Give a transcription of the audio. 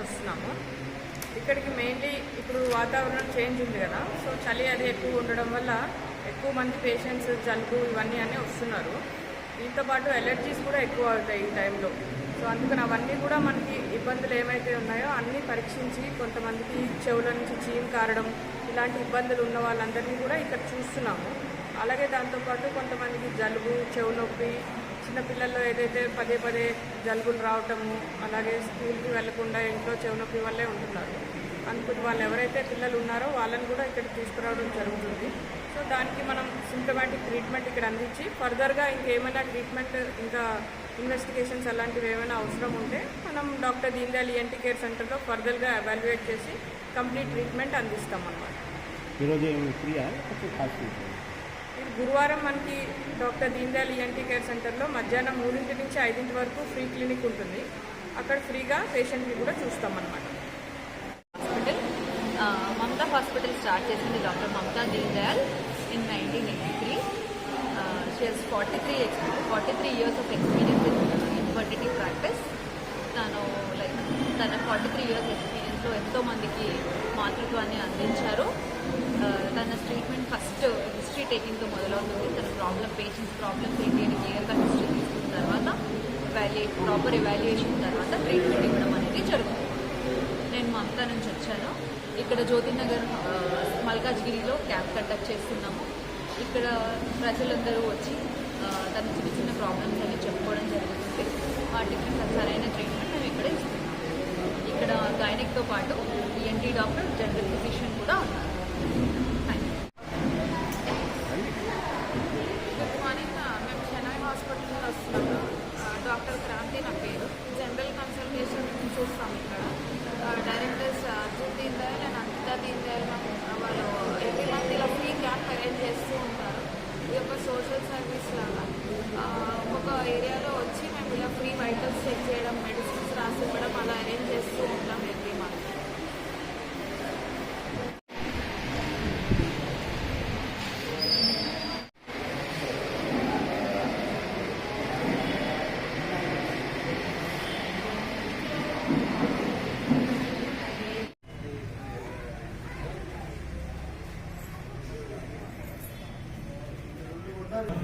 వస్తున్నాము. ఇక్కడికి మెయిన్లీ ఇప్పుడు వాతావరణం చేంజ్ ఉంది కదా. సో చలి అది ఎక్కువ ఉండడం వల్ల ఎక్కువ మంది పేషెంట్స్ జలుబు ఇవన్నీ అన్నీ వస్తున్నారు. దీంతో పాటు ఎలర్జీస్ కూడా ఎక్కువ అవుతాయి ఈ టైంలో సో అందుకని అవన్నీ కూడా మనకి ఇబ్బందులు ఏమైతే ఉన్నాయో అన్నీ పరీక్షించి కొంతమందికి చెవుల నుంచి చీమ్ కారడం ఇలాంటి ఇబ్బందులు ఉన్న వాళ్ళందరినీ కూడా ఇక్కడ చూస్తున్నాము. అలాగే దాంతోపాటు కొంతమందికి జలుబు చెవు నొప్పి చిన్నపిల్లల్లో ఏదైతే పదే పదే జలుబులు రావటము అలాగే స్కూల్కి వెళ్ళకుండా ఇంట్లో చెవు నొప్పి వల్లే ఉంటున్నారు. అందుకు వాళ్ళు ఎవరైతే పిల్లలు ఉన్నారో వాళ్ళని కూడా ఇక్కడ తీసుకురావడం జరుగుతుంది. సో దానికి మనం సిమ్టమాటిక్ ట్రీట్మెంట్ ఇక్కడ అందించి ఫర్దర్గా ఇంకేమైనా ట్రీట్మెంట్ ఇంకా ఇన్వెస్టిగేషన్స్ అలాంటివి ఏమైనా అవసరం ఉంటే మనం doctor Deen Dayal ENT care సెంటర్లో ఫర్దర్గా ఎవాల్యుయేట్ చేసి కంప్లీట్ ట్రీట్మెంట్ అందిస్తాం అన్నమాట ఈరోజు గురువారం మనకి doctor Deen Dayal ENT care సెంటర్లో మధ్యాహ్నం మూడింటి నుంచి ఐదింటి వరకు ఫ్రీ క్లినిక్ ఉంటుంది. అక్కడ ఫ్రీగా పేషెంట్ని కూడా చూస్తాం అన్నమాట స్టార్ట్ చేసింది doctor Mamata Deen Dayal in nineteen eighty three she's forty three forty three years of experience in infertility practice తను లైక్ తన ఫార్టీ త్రీ ఇయర్స్ ఎక్స్పీరియన్స్లో ఎంతో మందికి మాతృత్వాన్ని అందించారు. Uh, తన ట్రీట్మెంట్ ఫస్ట్ హిస్టరీ టేకింగ్తో మొదలవుతుంది. తన ప్రాబ్లం పేషెంట్స్ ప్రాబ్లమ్స్ ఏంటి అని క్లియర్గా హిస్టరీ తీసుకున్న తర్వాత వాల్యుయేట్ ప్రాపర్ ఇవాల్యుయేషన్ తర్వాత ట్రీట్మెంట్ ఇవ్వడం అనేది జరుగుతుంది. నేను మమతా నుంచి వచ్చాను. ఇక్కడ జ్యోతినగర్ మల్కాజ్గిరిలో క్యాంప్ కండక్ట్ చేస్తున్నాము. ఇక్కడ ప్రజలందరూ వచ్చి తన చిన్న చిన్న ప్రాబ్లమ్స్ అన్ని చెప్పుకోవడం జరుగుతుంది. వాటికి సరైన ట్రీట్మెంట్ మేము ఇక్కడ ఇక్కడ గైనక్తో పాటు ఈఎన్టీ డాక్టర్ జనరల్ ఫిజిషియన్ కూడా ఉన్నారు థ్యాంక్ యూ గుడ్ మార్నింగ్ మేము చెన్నై హాస్పిటల్ నుండి వస్తున్నాము ఆ, డాక్టర్ క్రాంతి నా పేరు జనరల్ కన్సల్టేషన్ చూస్తాం ఇక్కడ ఆ, directors Arjun Deen Dayal and Anita Deen Dayal ma'am వాళ్ళు ఎవ్రీ మంత్ ఇలా ఫ్రీ క్యాంప్ అరేంజ్ చేస్తూ ఉంటారు ఇది ఒక సోషల్ లాగా. ఒక్కొక్క ఏరియాలో వచ్చి మేము ఇలా ఫ్రీ వైటల్స్ చెక్ చేయడం మెడిసిన్స్ రాసి ఇవ్వడం అలా అరేంజ్ చేస్తూ ఉంటాం ఎవ్రీ మంత్ అక్కడ